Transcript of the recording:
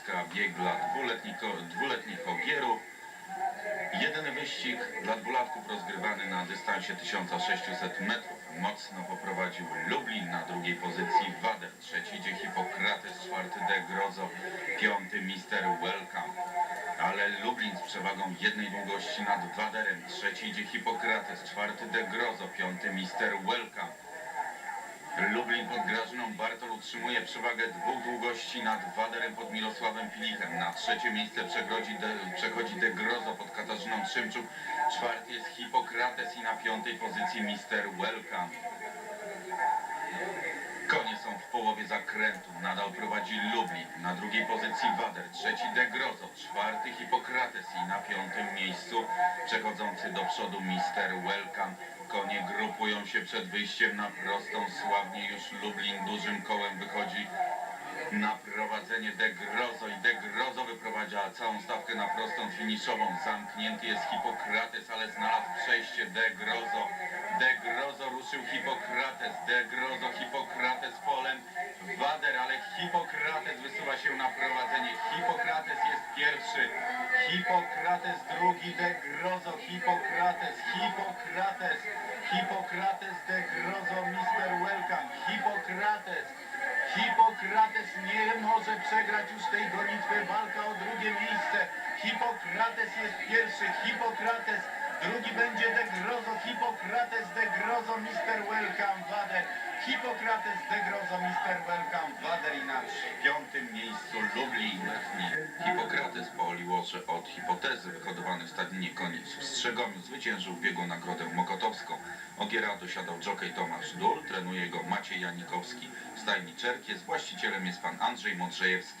Polska bieg dla dwuletnich, ogierów. Jedyny wyścig dla dwulatków rozgrywany na dystansie 1600 metrów. Mocno poprowadził Lublin na drugiej pozycji, Wader trzeci idzie Hipokrates, czwarty De Grozo, piąty Mister Welcome. Ale Lublin z przewagą jednej długości nad Waderem, trzeci idzie Hipokrates, czwarty De Grozo, piąty Mister Welcome. Lublin pod Grażyną Bartol utrzymuje przewagę dwóch długości nad Waderem pod Milosławem Pilichem. Na trzecie miejsce przechodzi De, przechodzi De Grozo pod Katarzyną Trzymczuk. Czwarty jest Hipokrates i na piątej pozycji Mister Welcome. Połowie zakrętu. Nadal prowadzi Lublin. Na drugiej pozycji Wader. Trzeci De Grozo. Czwarty Hipokrates i na piątym miejscu przechodzący do przodu Mister Welcome. Konie grupują się przed wyjściem na prostą. Sławnie już Lublin dużym kołem wychodzi na prowadzenie De Grozo i De Grozo wyprowadza całą stawkę na prostą finiszową. Zamknięty jest Hipokrates, ale znalazł przejście De Grozo. De Grozo ruszył Hipokrates. De Grozo, Hipokrates polem. Wader, ale Hipokrates wysuwa się na prowadzenie. Hipokrates jest pierwszy. Hipokrates drugi. De Grozo, Hipokrates, Hipokrates. Hipokrates, przegrać już tej gonitwy. Walka o drugie miejsce. Hipokrates jest pierwszy. Hipokrates. Drugi będzie De Grozo. Hipokrates, De Grozo, Mister Welcome, Wader. Hipokrates, De Grozo, Mister Welcome, Wader i na piątym miejscu Lublin. Hipokrates po Oliworze od hipotezy wyhodowany w stadninie koni w zwyciężył biegłą nagrodę mokotowską. Ogiera dosiadał jockey Tomasz Dul, trenuje go Maciej Janikowski. W stajni Czerk właścicielem jest pan Andrzej Modrzejewski.